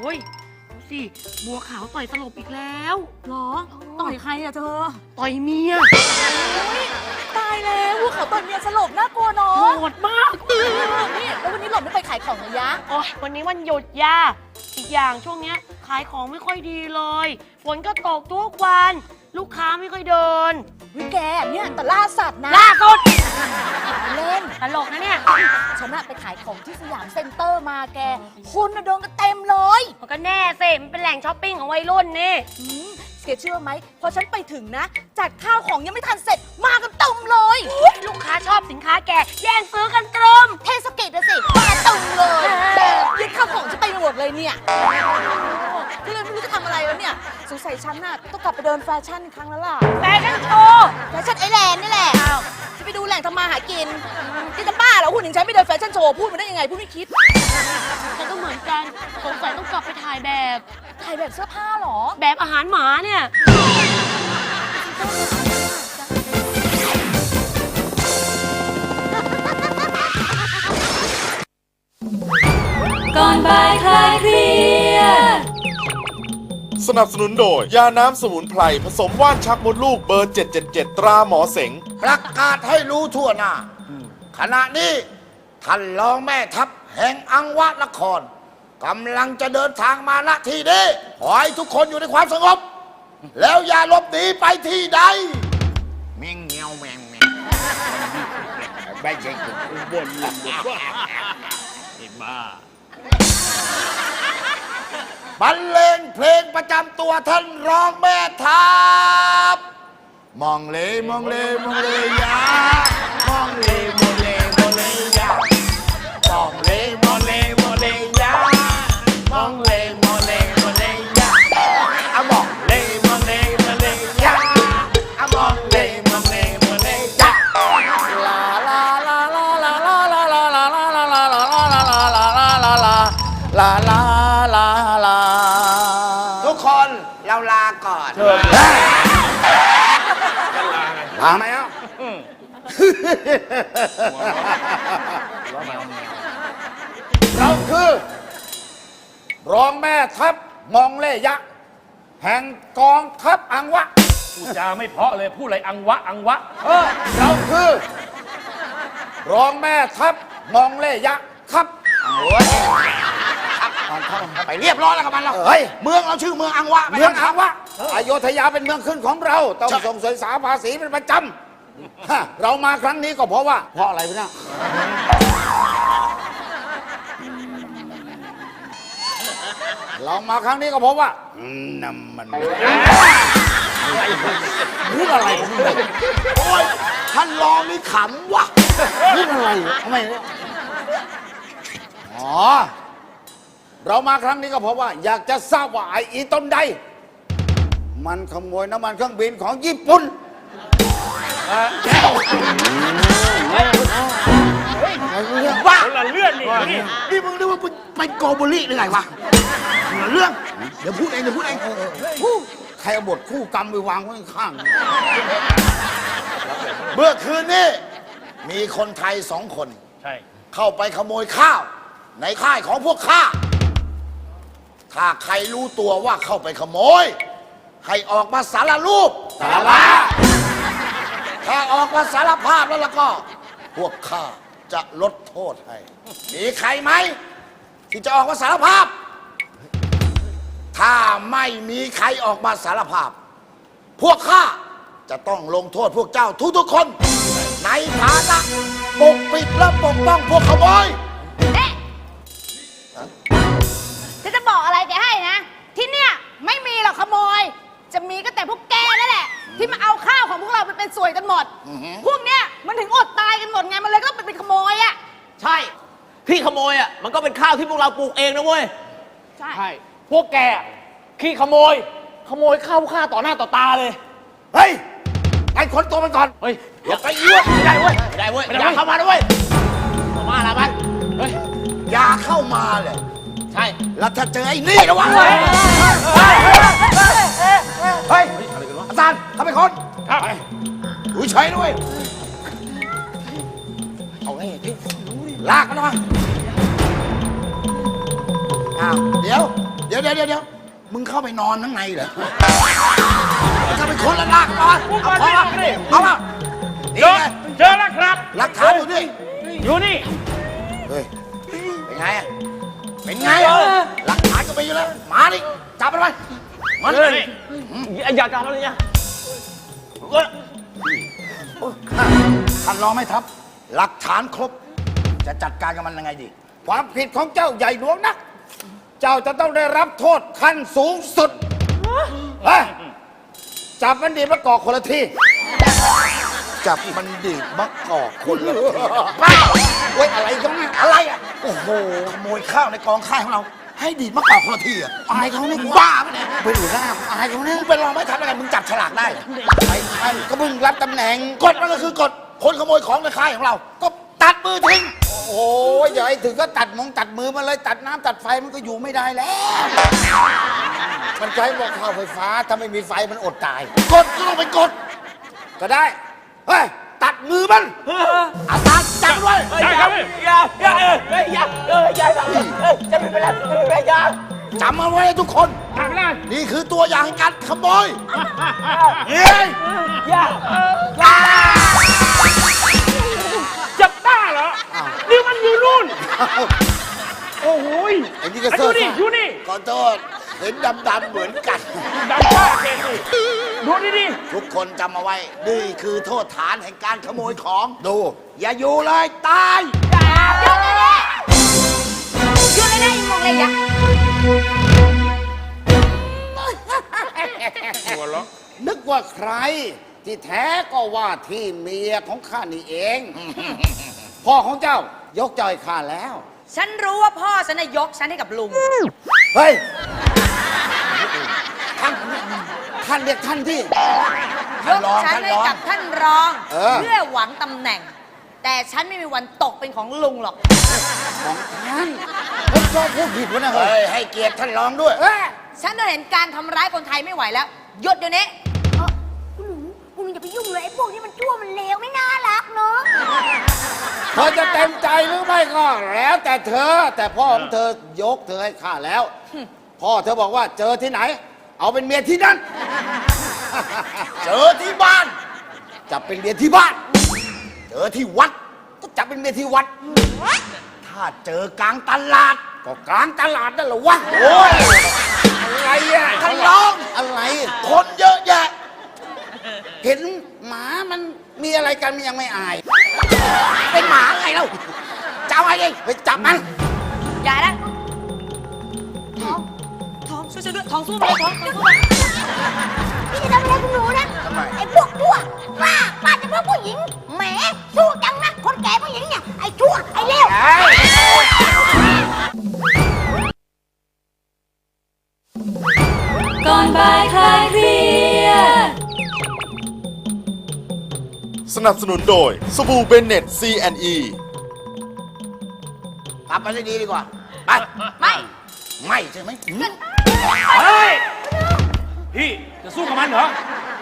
โอ้ยดูสิบัวขาวต่อยสลบอีกแล้วหรอ ต่อยใครอะเธอต่อยเมียตายแล้วพวกเขาต่อยเมียสลบน่ากลัวเนาะโหดมากนี่แล้ววันนี้หล่อนไม่ไปขายของเหรอยะโอ้ยวันนี้วันหยุดยาอีกอย่างช่วงเนี้ยขายของไม่ค่อยดีเลยฝนก็ตกทุกวัน ลูกค้าไม่ค่อยเดินวิแกเนี่ยแต่ล่าสัตว์นะล่าสุดเล่น ตลกนะเนี่ยฉันอะไปขายของที่สยามเซ็นเตอร์มาแก คนน่ะเดินกันเต็มเลยมันก็แน่สิมันเป็นแหล่งช้อปปิ้งของวัยรุ่นนี่ อืมเสียเชื่อไหมพอฉันไปถึงนะ จัดข้าวของยังไม่ทันเสร็จมากันเต็มเลยลูกค้าชอบสินค้าแก แย่งซื้อกันตรมเทศกิจอะสิมาเต็มเลยยึดข้าวของฉันไปหมดเลยเนี่ย ก็เลยไม่รู้จะทำอะไรแล้วเนี่ยสงสัยฉันน่ะต้องกลับไปเดินแฟชั่นอีกครั้งแล้วล่ะแฟชั่นโชว์แฟชั่นไอแลนด์นี่แหละจะไปดูแหล่งทำมาหากินนี่จะบ้าเหรอคุณถึงใช้ไม่เดินแฟชั่นโชว์พูดมาได้ยังไงพูดไม่คิดฉันก็เหมือนกันสงสัยต้องกลับไปถ่ายแบบถ่ายแบบเสื้อผ้าเหรอ แบบอาหารหมาเนี่ยก่อนบ่ายคลายเครียด สนับสนุนโดย ยาน้ำสมุนไพรผสมว่านชักมดลูกเบอร์ 777 ตราหมอเสง ประกาศให้รู้ทั่วหน้า ขณะนี้ท่านรองแม่ทัพแห่งอังวะนครกำลังจะเดินทางมาณที่นี้ขอให้ทุกคนอยู่ในความสงบ แล้วอย่าหลบหนีไปที่ใด แมงเงียวแมงแมงไม่ใช่คุณบนลำบากไอ้บ้า บรรเลงเพลงประจำตัวท่านร้องแม่ทัพมองเลมองเลมองเลยามองเลมองเลมอง คนเราลาก่อนลาไหมอะเราคือ รองแม่ทัพมองเล่ยะแห่งกองทัพอังวะพูดจาไม่เพราะเลยพูดอะไรอังวะอังวะเออเราคือ รองแม่ทัพมองเล่ยะครับโอ้ยครับ มันเข้ามาไปเรียบร้อยแล้วกับมันแล้วเฮ้ย เมืองเราชื่อเมืองอังวะเมืองอังวะอโยธยาเป็นเมืองขึ้นของเรา ต้องส่งเสริมสาภาษีเป็นประจำฮะเรามาครั้งนี้ก็เพราะว่า เพราะอะไรพี่นะเรามาครั้งนี้ก็เพราะว่าอืมน้ำมันพูดอะไรของมึงเนี่ยโอ้ยท่านรองนี่ขำว่ะพูดอะไรทำไมเนี่ยอ๋อ เรามาครั้งนี้ก็เพราะว่า อยากจะทราบว่าไอ้อีต้นใด มันขโมยน้ำมันเครื่องบินของญี่ปุ่นว่าคนละเลื่อนนี่นี่ นี่มึงนึกว่ามึงไปโกโบลีหรือไงวะละเรื่อง เดี๋ยวพูดเองเดี๋ยวพูดเองฮู้ใครเอาบทคู่กรรมไปวางไว้ข้างๆเมื่อคืนนี้มีคนไทยสองคน ใช่ เข้าไปขโมยข้าว ในค่ายของพวกข้า ถ้าใครรู้ตัวว่าเข้าไปขโมย ให้ออกมาสารรูป สารภาพถ้าออกมาสารภาพแล้วแล้วก็ พวกข้าจะลดโทษให้ มีใครไหม ที่จะออกมาสารภาพ ถ้าไม่มีใครออกมาสารภาพ พวกข้าจะต้องลงโทษพวกเจ้าทุกๆคน ในฐานะปกปิดและปกป้องพวกขโมยจะ จะบอกอะไรแกให้นะ ที่เนี่ยไม่มีหรอกขโมย จะมีก็แต่พวกแกนั่นแหละ ที่มาเอาข้าวของพวกเราไปเป็นสวยกันหมดพวกเนี้ยมันถึงอดตายกันหมดไงมันเลยก็ไปเป็นขโมยอะใช่คขี้ขโมยอะ มันก็เป็นข้าวที่พวกเราปลูกเองนะเว้ย ใช่ ใช่ พวกแกขี้ขโมย ขโมยข้าวข้าต่อหน้าต่อตาเลย เฮ้ยไอ้คนตัวมันก่อนเฮ้ย อย่าไปยั่วไม่ได้เว้ยไม่ได้เว้ย ไม่ได้อย่าเข้ามาด้วยเข้ามาละมัน เฮ้ย อย่าเข้ามาเลย ใช่ แล้วถ้าเจอไอ้นี่ระวังเลยเฮ้ยอาจารย์เข้าไปคนครับอุ้ยใช้ด้วย เอาไงพี่ลากมันออกมาอ้าวเดี๋ยวเดี๋ยว เดี๋ยวเดี๋ยวเดี๋ยวมึงเข้าไปนอนข้างในเหรอเข้าไปคนละลากมันออกมาเอาเอาเอาเอานี่เจอไงเจอแล้วครับหลักฐานอยู่นี่อยู่นี่ เป็นไงอะหลักฐานก็มีอยู่แล้ว มาดิ จับมันไปมันเฮ้ยอย่าจับมันเลยเนี่ยท่านรองไม่ทับ หลักฐานครบ จะจัดการกับมันยังไงดี ความผิดของเจ้าใหญ่หลวงนักเจ้าจะต้องได้รับโทษขั้นสูงสุดเฮ้ยจับมันดีมะกอกคนละที่จับมันดีมะกอกคนละที่บ้าเว้ยอะไรกันเนี่ยอะไรอะ โอ้โหขโมยข้าวในกองข้าวของเรา ให้ดีดมะกอกคนละที่อะอายเขาเนี่ยบ้าปะเนี่ยไปดูหน้าอายเขาเนี่ยมึงเป็นรองไม่ทันอะไรมึงจับฉลากได้เหรอไอ้ไอ้ก็มึงรับตำแหน่งกฎมันก็คือกฎคนขโมยของในค่ายของเรา ก็ตัดมือทิ้ง โอ้ยอย่าให้ถึงก็ตัดมงตัดมือมาเลยตัดน้ำตัดไฟมันก็อยู่ไม่ได้แล้ว มันใช้บอกข้าวไฟฟ้าถ้าไม่มีไฟมันอดตาย กดก็ต้องเป็นกด ก็ได้ เฮ้ย ตัดมือมันอาตาจับมันไว้ได้ครับพี่ อย่าอย่าเออเฮ้ยอย่าเอออย่าอย่าเออจะไม่เป็นไรไม่เป็นไรอย่าจำมันไว้ทุกคนทำได้นี่คือตัวอย่างของการขโมยเฮ้ยอย่าจะบ้าเหรอ นี่มันอยู่นู่น โอ้โหยไอ้นี่ก็อะเซิอยู่ร์ฟนี่อยู่นี่ ขอโทษ เห็นดำๆเหมือนกันดำบ้าเกสิดูนี่ดิทุกคนจำเอาไว้ นี่คือโทษฐานแห่งการขโมยของ ดู อย่าอยู่เลย ตาย หยุดเลยนะหยุดเลยนะอีมองเลยยะหัวเราะนึกว่าใคร ที่แท้ก็ว่าที่เมียของข้านี่เอง พ่อของเจ้ายกเจ้าให้ข้าแล้ว ฉันรู้ว่าพ่อฉันน่ะยกฉันให้กับลุง เฮ้ย ท่านเรียกท่านที่ยท่านกรองฉันท่านให้รองกับท่านรอง เออ เพื่อหวังตำแหน่ง แต่ฉันไม่มีวันตกเป็นของลุงหรอก ของท่านผมชอบพูดผิดวะนะเฮ้ยให้เกียรติท่านรองด้วย เอ้ยฉันจะเห็นการทำร้ายคนไทยไม่ไหวแล้วหยุดเดี๋ยวนี้คุณหนูคุณหนูอย่าไปยุ่งเลยไอ้พวกนี้มันชั่วมันเลวไม่น่ารักเนาะเธอจะเต็มใจหรือไม่ก็แล้วแต่เธอ แต่พ่อของเธอยกเธอให้ข้าแล้ว พ่อเธอบอกว่าเจอที่ไหน เอาเป็นเมียที่นั่น เจอที่บ้านจะเป็นเมียที่บ้าน เจอที่วัด ก็จะเป็นเมียที่วัด ถ้าเจอกลางตลาด ก็กลางตลาดนั่นแหละวะโอ้ยอะไรอะท่านร้อง อะไร คนเยอะแยะ เห็นหมามันมีอะไรกันมันยังไม่อาย เป็นหมาไงเล่าจะเอาไงดิไปจับมัน อย่านะท้องท้องช่ วยฉันด้วยท้องสู้มาเลยท้องท้องสู้มาพี่จะทำอะไรคุณหนูนะไอ้พวกชั่วป้าป้าจะพวกผู้หญิงแหมสู้จังนะคนแก่ผู้หญิงเนี่ยไอ้ชั่วไอ้เลวก่อนบ่ายคลายเครียดสนับสนุนโดยสบู่เบนเน็ต C&E กลับมาได้ดีดีกว่า ไป ไม่ ไม่ใช่ไหมหืม เฮ้ย พี่ จะสู้กับมันเหรอ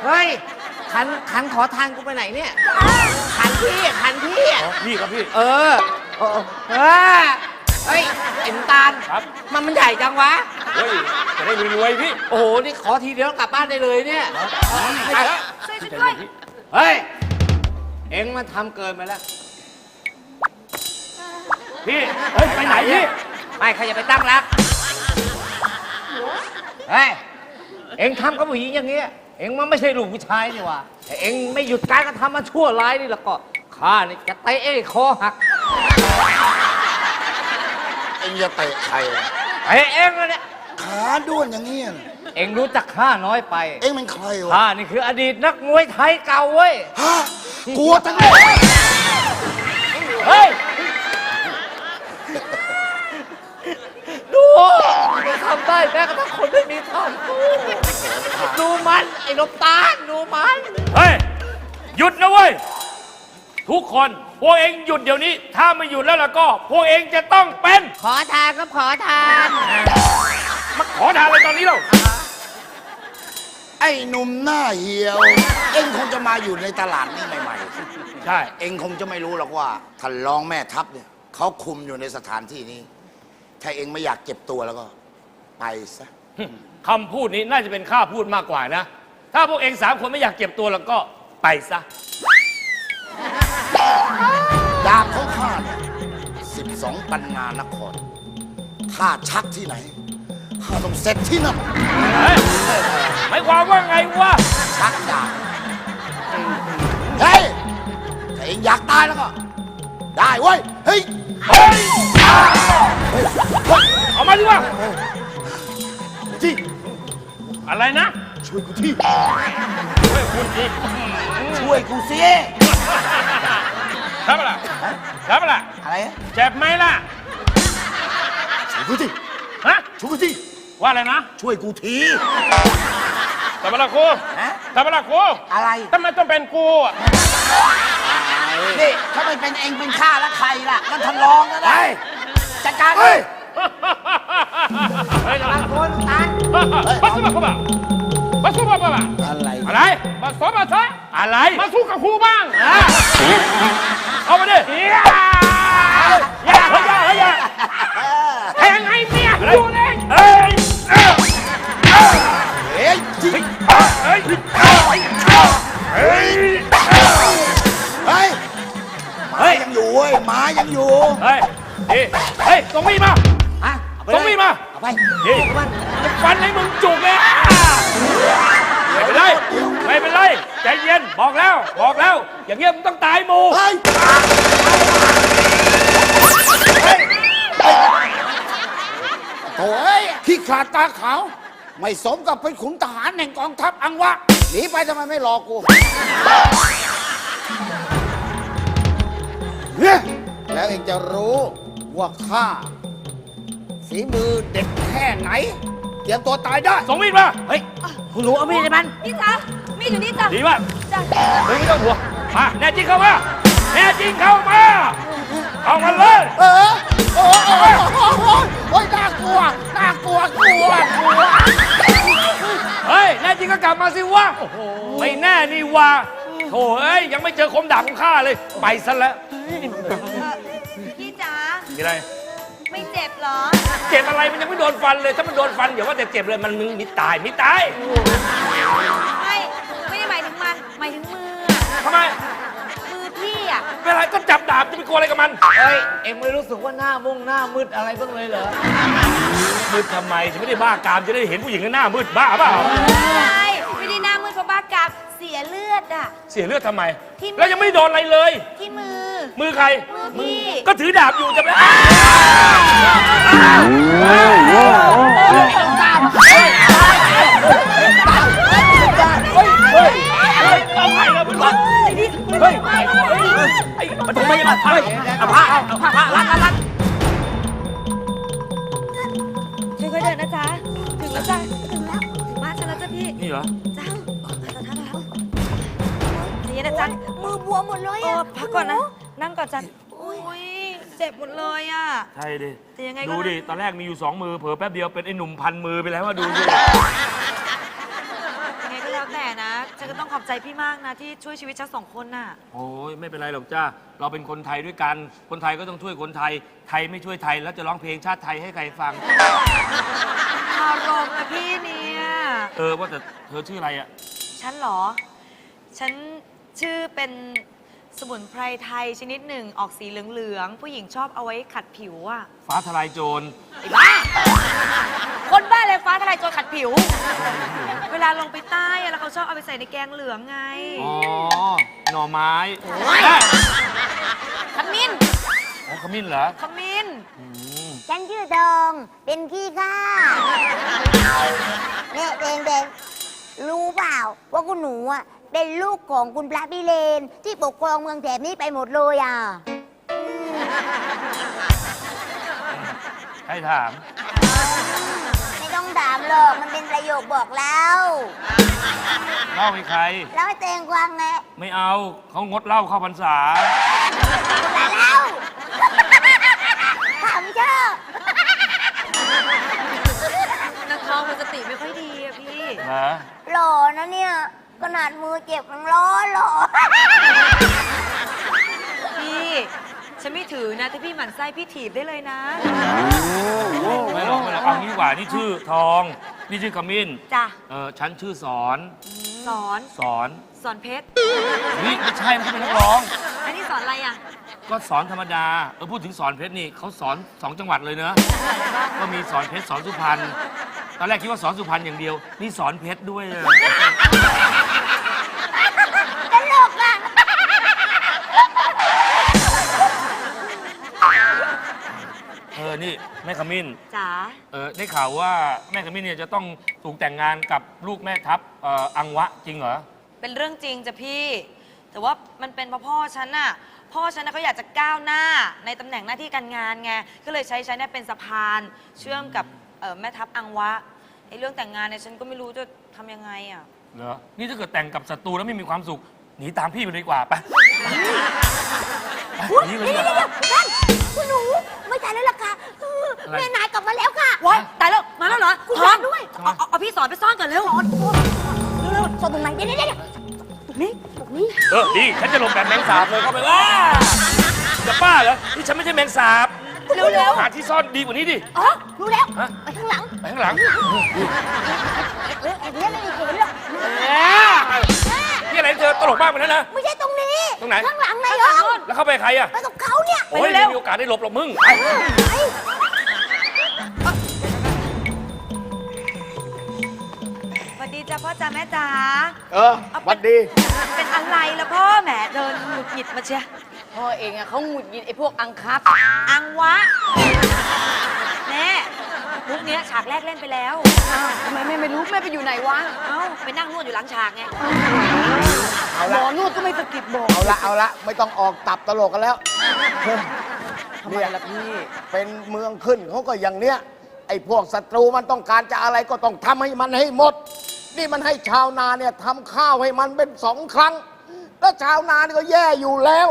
เฮ้ย ขันขันขอทานกูไปไหนเนี่ย ขันพี่ขันพี่อะนี่ครับพี่ เออเออเออเฮ้ยไอ้น้ำตาลครับ มันมันใหญ่จังวะ เฮ้ย จะได้รวยๆพี่โอ้โห นี่ขอทีเดียวกลับบ้านได้เลยเนี่ยไปแล้วช่วยฉันด้วยเฮ้ย เอ็งมันทำเกินไปแล้ว พี่ เฮ้ย ไปไหนพี่ ไม่ใครจะไปตั้งรัก เฮ้ย เอ็งทำกับผู้หญิงอย่างเงี้ย เอ็งมันไม่ใช่ลูกผู้ชายนี่หว่าแต่เอ็งไม่หยุดการกระทำมันชั่วร้ายนี่แล้วก็ข้านี่จะเตะเอ้คอหักเอ็งจะเตะใครอะไอ้เอ็งอะเนี่ย ขาด้วนอย่างนี้อะเอ็งรู้จักข้าน้อยไป เอ็งเป็นใครวะข้านี่คืออดีตนักมวยไทยเก่าเว้ย ฮะกลัวทั้งหมดเฮ้ย มันทำได้แม้กระทั่งคนไม่มีทางสู้ดูมัน ไอ้นมตาลดูมัน เฮ้ย หยุดนะเว้ย ทุกคน พวกเองหยุดเดี๋ยวนี้ ถ้าไม่หยุดแล้วล่ะก็ พวกเองจะต้องเป็นขอทานครับขอทาน มาขอทานอะไรตอนนี้เล่าไอ้หนุ่มหน้าเหี่ยว เอ็งคงจะมาอยู่ในตลาดนี่ใหม่ๆใช่เอ็งคงจะไม่รู้หรอกว่าท่านรองแม่ทัพเนี่ยเขาคุมอยู่ในสถานที่นี้ ถ้าเอ็งไม่อยากเจ็บตัวแล้วก็ ไปซะ คำพูดนี้น่าจะเป็นข้าพูดมากกว่านะ ถ้าพวกเองสามคนไม่อยากเก็บตัวแล้วก็ไปซะ ดาบของข้าเนี่ยสิบสองปันนานครข้าชักที่ไหน ข้าต้องเสร็จที่นั่น เฮ้ยหมายความว่าไงวะ ชักดาบเฮ้ยถ้าเองอยากตายแล้วก็ ได้เว้ย เฮ้ย เฮ้ย เอามาดิวะที่อะไรนะ ช่วยกูที่เฮ้ยคุณจีช่วยกูสิรับปะล่ะรับปะล่ะอะไรอะเจ็บไหมล่ะ ช่วยกูที่ฮะ ช่วยกูที่ว่าอะไรนะ ช่วยกูทีทำไมล่ะครูฮะทำไมล่ะครูอะไรทำไมต้องเป็นกูอะนี่ถ้าไม่เป็นเองเป็นข้าแล้วใครล่ะนั่นทนรองนะได้ จัดการเฮ้ยเฮ้ยบางคนตายมาสู้กับกูบ้างมาสู้กับกูบ้างอะไรอะไร มาสอนมาซะอะไร มาสู้กับครูบ้างอะเอามาดิอย่าอย่าอย่าอย่าแทงไอ้เมียดูเลย อย่างเงี้ยมึงต้องตายหมู่เฮ้ยโถ่เอ้ยขี้ขลาดตาขาว ไม่สมกับเป็นขุนทหารแห่งกองทัพอังวะ หนีไปทำไมไม่รอกูเนี่ยแล้วเองจะรู้ว่าข้าฝีมือเด็ดแค่ไหน เตรียมตัวตายได้ ส่งมีดมา เฮ้ยคุณรู้เอามีดให้มันพี่จ๊ะมีดอยู่นี่จ้ะดีมากจ้ะ มึงไม่ต้องห่วง มาแน่จริงเข้ามาแน่จริงเข้ามาเอามาเลยเออโอ้โอ้โอ้โอ้โอ้ยน่ากลัวน่ากลัวกลัวกลัวเฮ้ยแน่จริงก็กลับมาสิวะไม่แน่นี่วะโถ่เอ้ยยังไม่เจอคมดาบของข้าเลย ไปซะแล้วพี่จ๋ามีอะไร ไม่เจ็บเหรอ เจ็บอะไรมันยังไม่โดนฟันเลย ถ้ามันโดนฟันอย่าว่าแต่เจ็บเลยมันมึงมีตายมีตายไม่ไม่ได้หมายถึงมันหมายถึงมืออะ ทำไม มือพี่อะเวลาก็จับดาบจะไปกลัวอะไรกับมันเฮ้ย เอ็งไม่รู้สึกว่าหน้ามุ่งหน้ามืดอะไรบ้างเลยเหรอ มืดทำไมฉันไม่ได้บ้ากามจะได้เห็นผู้หญิงหน้ามืดบ้าเปล่าใช่ไม่ได้หน้ามืดเพราะบ้ากามเสียเลือดอะ เสียเลือดทำไม ที่มือ แล้วยังไม่โดนอะไรเลย ที่มือ มือใคร มือพี่ ก็ถือดาบอยู่จะไปเอา ไอ้มันทำไมมาเฮ้ยเอาผ้าเอาผ้าผ้าลัดลัดลัดช่วยๆเดินนะจ๊ะ ถึงแล้วจ้ะถึงแล้วถึงบ้านฉันแล้วจ้ะพี่ นี่เหรอจ้าไปต่อท่าแล้วนี่นะจ๊ะมือบวมหมดเลยอะพักก่อนนะ นั่งก่อนจ้ะอุ้ยเจ็บหมดเลยอะ ใช่ดิแต่ยังไงก็ ดูดิ ตอนแรกมีอยู่สองมือ เผลอแป๊บเดียวเป็นไอ้หนุ่มพันมือไปแล้วว่าดูดิ ยังไงก็แล้วแต่ นะฉันก็ต้องขอบใจพี่มากนะ ที่ช่วยชีวิตฉันสองคนน่ะ โอ้ยไม่เป็นไรหรอกจ้าเราเป็นคนไทยด้วยกัน คนไทยก็ต้องช่วยคนไทย ไทยไม่ช่วยไทยแล้วจะร้องเพลงชาติไทยให้ใครฟัง อารมณ์นะพี่เนี่ย เออว่าแต่เธอชื่ออะไรอะฉันเหรอ ฉันชื่อเป็น สมุนไพรไทยชนิดหนึ่งออกสีเหลืองๆ ผู้หญิงชอบเอาไว้ขัดผิวอะฟ้าทลายโจร ไอ้บ้า คนบ้าเลยฟ้าทลายโจรขัดผิว เวลาลงไปใต้อะแล้วเขาชอบเอาไปใส่ในแกงเหลืองไง อ๋อ หน่อไม้ขมิ้น อ๋อขมิ้นเหรอขมิ้น ฉันชื่อดอง เป็นพี่ข้าเนี่ยเดงเดงรู้เปล่าว่าคุณหนูอะ เป็นลูกของคุณพระพิเรนที่ปกครองเมืองแถบนี้ไปหมดเลยอะให้ถามต้องถามหรอกมันเป็นประโยคบอกเล่าเล่าให้ใครเล่าให้ตัวเองฟังไงไม่เอาเขางดเหล้าเข้าพรรษาแต่เล่าถามชอบนักทองมันสติไม่ค่อยดีอะพี่เหรอหล่อนะเนี่ย ขนาดมือเจ็บยังล้อหล่อพี่ ฉันไม่ถือนะ ถ้าพี่หมั่นไส้พี่ถีบได้เลยนะ ไม่หรอกไม่หรอกเอางี้ดีกว่านี่ชื่อทอง นี่ชื่อขมิ้นจ้ะ เออฉันชื่อสอนสอนสอนสอนเพชร นี่ไม่ใช่ไม่ใช่เป็นนักร้อง อันนี้สอนอะไรอะ ก็สอนธรรมดาเออพูดถึงสอนเพชรนี่เขาสอนสองจังหวัดเลยเนอะก็มีสอนเพชรสอนสุพรรณตอนแรกคิดว่าสอนสุพรรณอย่างเดียว นี่สอนเพชรด้วยเล ออนี่แม่ขมิ้นจ๋าเออได้ข่าวว่าแม่ขมิ้นเนี่ยจะต้องถูกแต่งงานกับลูกแม่ทัพเอ่ออังวะจริงเหรอเป็นเรื่องจริงจ้ะพี่ แต่ว่ามันเป็นเพราะพ่อฉันน่ะ พ่อฉันน่ะเขาอยากจะก้าวหน้าในตำแหน่งหน้าที่การงานไง ก็เลยใช้ฉันเนี่ยเป็นสะพานเชื่อมกับเอ่อแม่ทัพอังวะไอ้เรื่องแต่งงานเนี่ยฉันก็ไม่รู้จะทำยังไงอะ เหรอนี่ถ้าเกิดแต่งกับศัตรูแล้วไม่มีความสุขหนีตามพี่ไปเลยดีกว่าไปไปหนีไปดีกว่า ท่าน คุณหนูไม่ทันแล้วล่ะค่ะเอออะไร แม่นายกลับมาแล้วค่ะ ว้ายตายแล้ว มาแล้วเหรอคุณทอนด้วย เอาเอาเอาพี่สอนไปซ่อนก่อนเร็วเร็วๆส่งตรงไหนเดี๋ยวเดี๋ยวเดี๋ยวตรงนี้ตรงนี้เออดีฉันจะลงแบบแมงสาบเลยเข้าไปว้าจะบ้าเหรอนี่ฉันไม่ใช่แมงสาบเร็วๆหาที่ซ่อนดีกว่านี้ดิอ๋อรู้แล้วฮะ ไปข้างหลังไปข้างหลังเร็วแอบเนี้ยไม่มีเห็นหรอกนี่อะไรเธอตลกมากไปแล้วนะ ไม่ใช่ตรงนี้ ตรงไหน ข้างหลังไงเหรอแล้วเข้าไปใครอะ ไปกับเขาเนี่ย โอ้ยไม่มีโอกาสได้หลบหรอกมึงไปไปสวัสดีจ้าพ่อจ้าแม่จ๋าเออหวัดดี เป็นอะไรล่ะพ่อแหมเดินหงุดหงิดมาเชียพ่อเองอะเขาหงุดหงิดไอ้พวกอังคับ อังวะแม่ มุกเนี้ยฉากแรกเล่นไปแล้ว ทำไมแม่ไม่รู้แม่ไปอยู่ไหนวะเอ้าไปนั่งนวดอยู่หลังฉากไงหมอนวดก็ไม่สะกิดบอกเอาละเอาละไม่ต้องออกตับตลกกันแล้วทำไมล่ะพี่ เป็นเมืองขึ้นเขาก็อย่างเนี้ยไอ้พวกศัตรูมันต้องการจะอะไรก็ต้องทำให้มันให้หมด นี่มันให้ชาวนาเนี่ยทำข้าวให้มันเป็นสองครั้ง แล้วชาวนานี่ก็แย่อยู่แล้ว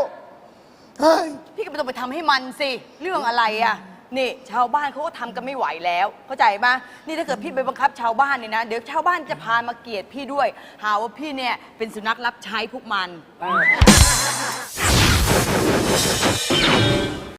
เฮ้ยพี่ก็ไม่ต้องไปทำให้มันสิ เรื่องอะไรอะ นี่ชาวบ้านเขาก็ทำกันไม่ไหวแล้ว เข้าใจปะนี่ถ้าเกิดพี่ไปบังคับชาวบ้านเนี่ยนะ เดี๋ยวชาวบ้านจะพามาเกลียดพี่ด้วย หาว่าพี่เนี่ยเป็นสุนัขรับใช้พวกมัน